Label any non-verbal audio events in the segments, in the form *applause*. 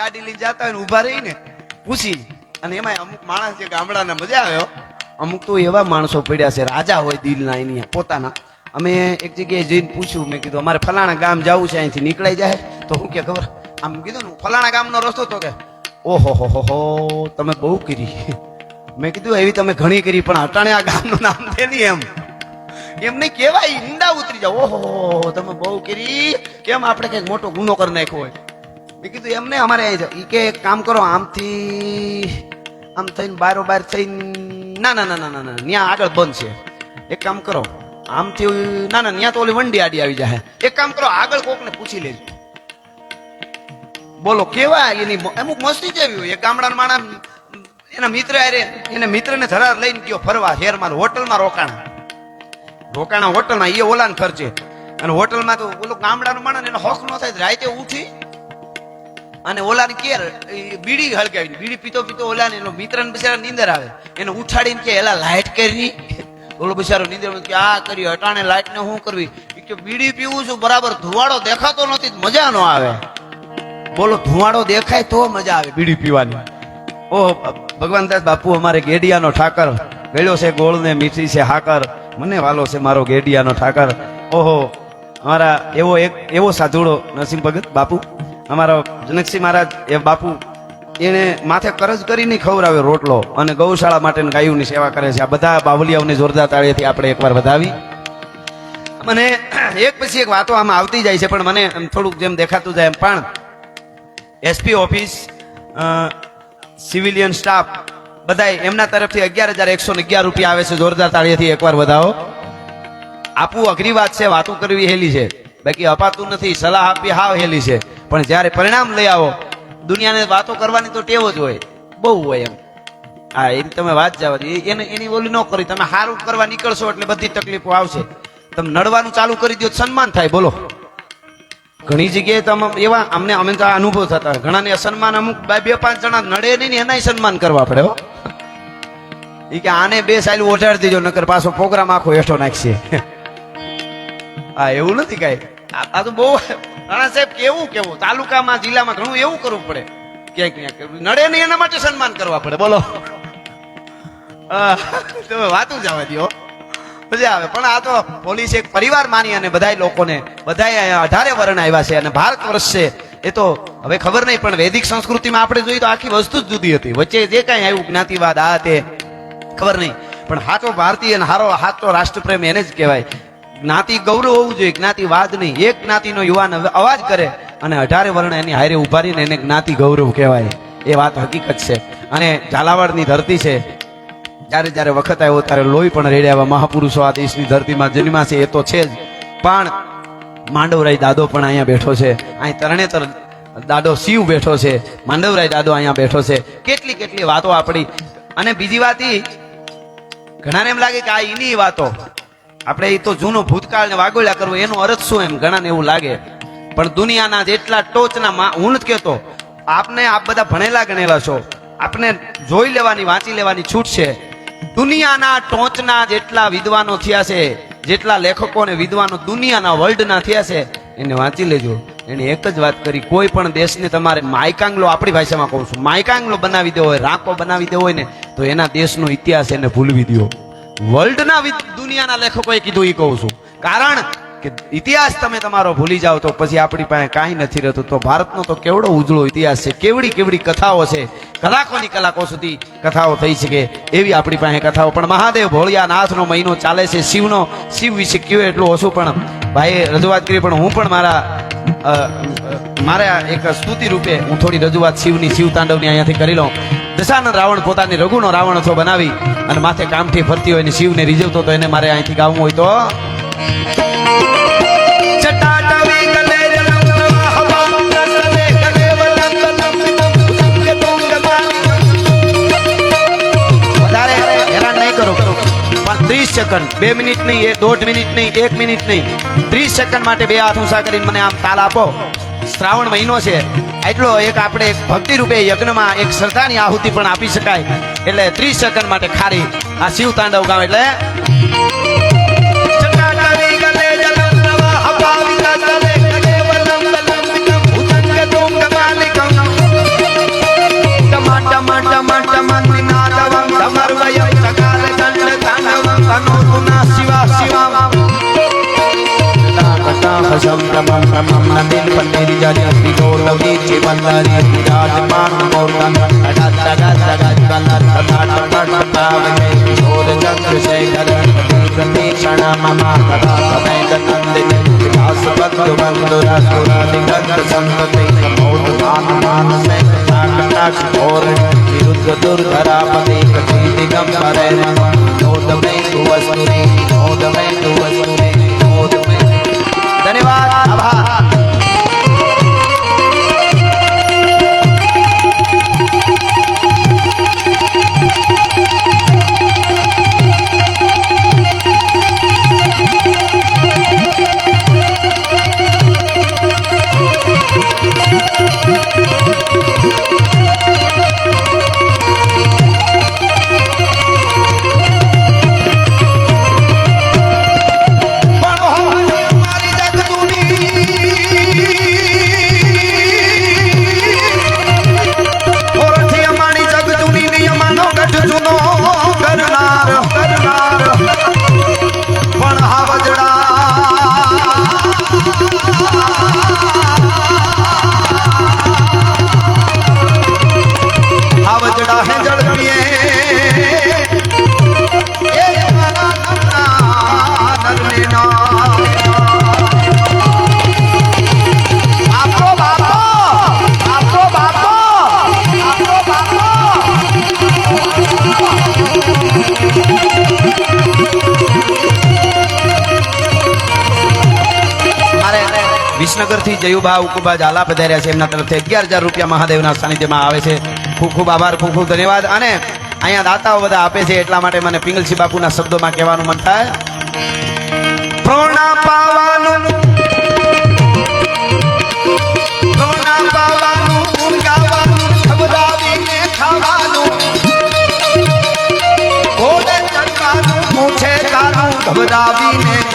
ગાડી લઈને જતા હોય ને ઊભા રહીને પૂછી અને એમાં અમુક માણસ છે ગામડાના મજા આવ્યો અમુક તો એવા માણસો પડ્યા છે, રાજા હોય દિલના એની, પોતાના. અમે એક જગ્યાએ જઈને પૂછ્યું, મેં કીધું, અમારે ફલાણા ગામ જવું છે, અહીંથી નીકળાઈ જાય. તો હું કે, ખબર. આમ કીધું ને ફલાણા ગામનો રસ્તો તો કે. ઓહો, હો હો તમે બહુ કરી. મેં કીધું, એવી તમે ઘણી કરી, પણ અટાણે આ ગામનું નામ દે નહીં એમ. એમને કેવાય ઈંડા ઉતરી જાવ ઓહો તમે બહુ કરી. કેમ આપણે કંઈક મોટો ગુનો કરી નાખ્યો હોય? મેં કીધું એમને અમારે ઈ કે, એક કામ કરો, આમથી, આમ થઈને બારો બાર થઈને ના ના ના ના ના ત્યાં આગળ બંધ છે. એક કામ કરો, આમથી ના ના ત્યાં તો ઓલી વંડી આડી આવી જાય એક કામ કરો, આગળ કોકને પૂછી લેજો. બોલો, કેવા એની અમુક મસ્તી જેવી હોય. એ ગામડાના માણસ, એના મિત્ર હારે, એને મિત્રને ધરાર લઈને ગયો ફરવા શહેરમાં હોટલમાં રોકાણા. રોકાણા, હોટલમાં એ ઓલાને ખર્ચે. અને હોટલમાં તો ઓલો ગામડાનો માણસ, એનો હોક ન થાય, રાતે ઉઠી અને ઓલાને કે બીડી હળગાવી બીડી પીતો પીતો ઓલાને એનો મિત્રને બિચારા નીંદર આવે. એને ઉઠાડીને કે, એલા લાઇટ કરી. ઓલો બિચારો નીંદર કે, આ કરી, અટાણે લાઈટ ને શું કરવી? કે, બીડી પીવું છું, બરાબર ધુવાડો દેખાતો નથી, મજા ન આવે. બોલો, ધુવાડો દેખાય તો મજા આવે બીડી પીવાની. ઓહ, ભગવાન દાસ બાપુ, અમારે ગેડિયાનો ઠાકર ગળ્યો છે ગોળ ને મીઠી છે, હાકર. મને વાલો છે મારો ગેડિયાનો ઠાકર. ઓહો અમારા એવો એક, એવો સાધુડો નરસિંહ ભગત બાપુ. અમારો જનકસિંહ મહારાજ એ બાપુ, એને માથે કરજ કરીને ખવડાવે રોટલો અને ગૌશાળા માટે ગાયોની સેવા કરે છે. આ બધા બાવલિયાઓને જોરદાર તાળીથી આપણે એકવાર વધાવી. મને એક પછી એક વાતો આમાં આવતી જાય છે, પણ મને એમ થોડુંક જેમ દેખાતું જાય એમ. પણ એસપી ઓફિસ સિવિલિયન સ્ટાફ બધાય એમના તરફથી અગિયાર હજાર એકસો ને અગિયાર રૂપિયા આવે છે. જોરદાર તાળીથી એકવાર વધાવો. આપવું અઘરી વાત છે, વાતો કરવી હેલી છે. બાકી અપાતું નથી, સલાહ આપવી હાવ હેલી છે. પણ જ્યારે પરિણામ લઈ આવો, દુનિયાને વાતો કરવાની તો ટેવ જ હોય. બહુ હોય એમ. હા એની તમે વાત જવા, એ- એને એની ઓલી ન કરી, તમે સારું કરવા નીકળશો એટલે બધી તકલીફો આવશે. તમે નડવાનું ચાલુ કરી દો સન્માન થાય, બોલો. ઘણી જગ્યાએ તો એવા અમને અમે તો અનુભવ થતા ઘણાને સન્માન અમુક બે- પાંચ જણા નડે નહીં એનાય સન્માન કરવા પડે ઈ કે આને બે સાઈલ ઓઢાડી દેજો, નકર પાછો પ્રોગ્રામ આખો હેઠો નાખશે. *laughs* હા, એવું નથી કાંઈ. આ તો બહુ રાણા સાહેબ કેવું કેવું? તાલુકામાં, જિલ્લામાં ઘણું એવું કરવું પડે. ક્યાંક ક્યાંક નડે નહીં, એના માટે સન્માન કરવા પડે. બોલો. તમે વાતું જવા દો મજા આવે. પણ આ તો પોલીસ એક પરિવાર માની અને બધાય લોકોને બધા અઢારે વર્ણ આવ્યા છે અને ભારત વર્ષ છે. એ તો હવે ખબર નહીં, પણ વૈદિક સંસ્કૃતિમાં આપણે જોઈએ તો આખી વસ્તુ જ જુદી હતી. વચ્ચે જે કાંઈ આવ્યું, જ્ઞાતિવાદ, આ તે, ખબર નહીં. પણ હાચો ભારતીય અને હારો, હાચો રાષ્ટ્રપ્રેમ એને જ કહેવાય. જ્ઞાતિ ગૌરવ હોવું જોઈએ જ્ઞાતિવાદ નહીં. એક જ્ઞાતિનો યુવાન અવાજ કરે અને અઢારે વર્ણ એની હારે ઊભા એને જ્ઞાતિ ગૌરવ કહેવાય. એ વાત હકીકત છે. અને ઝાલાવાડની ધરતી છે. જ્યારે જ્યારે વખત આવ્યો ત્યારે લોહી પણ રેડ્યા મહાપુરુષો આ દેશની ધરતીમાં જન્મ્યા છે. એ તો છે જ. પણ માંડવરાય દાદો પણ અહીંયા બેઠો છે. અહીં તરણેતર દાદો શિવ બેઠો છે. માંડવરાય દાદો અહીંયા બેઠો છે. કેટલી કેટલી વાતો આપણી. અને બીજી વાત એ ઘણાને એમ લાગે કે આ એની વાતો. આપણે એ તો જૂનો ભૂતકાળ ને વાગોળ્યા કરવો, એનો અર્થ શું એમ? ઘણાને એવું લાગે. પણ દુનિયાના જેટલા ટોચના હું નથી કહેતો, આપને આપ બધા ભણેલા ગણેલા છો. આપને જોઈ લેવાની, વાંચી લેવાની છૂટ છે. દુનિયાના ટોચના જેટલા વિદ્વાનો થયા છે, જેટલા લેખકો ને વિદ્વાનો દુનિયાના વર્લ્ડના થયા છે, એને વાંચી લેજો. એને એક જ વાત કરી, કોઈ પણ દેશને તમારે માયકાંગલો, આપણી ભાષામાં કહું છું, માયકાંગલો બનાવી દેવો હોય, રાંકો બનાવી દેવો હોય ને, તો એના દેશનો ઇતિહાસ એને ભૂલવી દો વર્લ્ડના દુનિયાના લેખકોએ કીધું એ કહું છું. કારણ કે ઇતિહાસ તમે તમારો ભૂલી જાઓ તો પછી આપણી પાસે કાંઈ નથી રહેતું. તો ભારતનો તો કેવડો ઉજળો ઇતિહાસ છે. કેવડી કેવડી કથાઓ છે. કલાકોની કલાકો સુધી કથાઓ થઈ શકે એવી આપણી પાસે કથાઓ. પણ મહાદેવ ભોળિયા નાથનો મહિનો ચાલે છે. શિવનો, શિવ વિશે કયો એટલું ઓછું, પણ ભાઈએ રજૂઆત કરી, પણ હું પણ મારા મારા એક સ્તુતિ રૂપે હું થોડી રજૂઆત શિવની, શિવ તાંડવની અહીંયાથી કરી લઉં. દશાનંદ રાવણ પોતાની રઘુનો રાવણ હતો બનાવી અને માથે કામથી ફરતી હોય ને શિવને રીઝવતો તો એને મારે અહીંથી ગાવું હોય તો? ત્રીસ સેકન્ડ બે મિનિટ નહીં, એ દોઢ મિનિટ નહીં, એક મિનિટ નહીં. ત્રીસ સેકન્ડ માટે બે હાથ ઊંચા કરીને મને આમ તાલ આપો. શ્રાવણ મહિનો છે. એટલો એક આપણે ભક્તિ રૂપે યજ્ઞમાં એક શ્રદ્ધાની આહુતિ પણ આપી શકાય. એટલે ત્રીસ સેકન્ડ માટે ખારી આ શિવ તાંડવ ગામ એટલે शम रमम रमम न दिल पर तेरी जारी असली गौर लवली जीवन लारी असली राज पान गौर दान हटा लगा लगा जीवन लार हटा हटा पाव जय छोर चंद्र शेखर प्रतीक्षण मम तथा समय नंदित विकास बंधु बंधु रसुरा दिगंत संतति मोद मान मान से काकटाक्ष और विरुद्ध दुर्धरा पति कचीति गम परे मन વિસનગરથી જયુભા ઉકુબા ઝાલા પધાર્યા છે. એમના તરફથી અગિયાર હજાર રૂપિયા મહાદેવના સાનિધ્યમાં આવે છે. ખૂબ ખૂબ આભાર, ખૂબ ખૂબ ધન્યવાદ. અને અહીંયા દાતાઓ બધા આપે છે, એટલા માટે મને પિંગલસિંહ બાપુના શબ્દોમાં કહેવાનું મન થાય.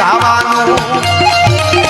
ખાવાનું.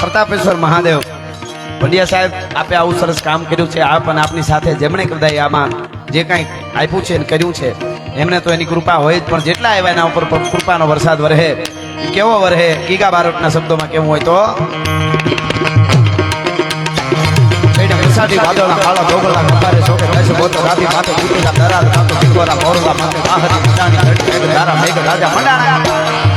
પ્રતાપેશ્વર મહાદેવ. પંડ્યા સાહેબ, આપે આવું સરસ કામ કર્યું છે. આપ અને આપની સાથે જેમણે કદાચ આમાં જે કાંઈ આપ્યું છે અને કર્યું છે, એમને તો એની કૃપા હોય જ. પણ જેટલા આવ્યા એના ઉપર પણ કૃપાનો વરસાદ વરહે. કેવો વરહે? ગીગા બારોટના શબ્દોમાં કેવું હોય તો? સાથી વાદળના કાળા ડોગલા કપારે શોકે રાધી માથે કૂટેલા દરાર માથે ટીકોરા મોરલા માથે આહરી મજાની ઘટ મેઘ તારા મેઘ રાજા મંડાણા.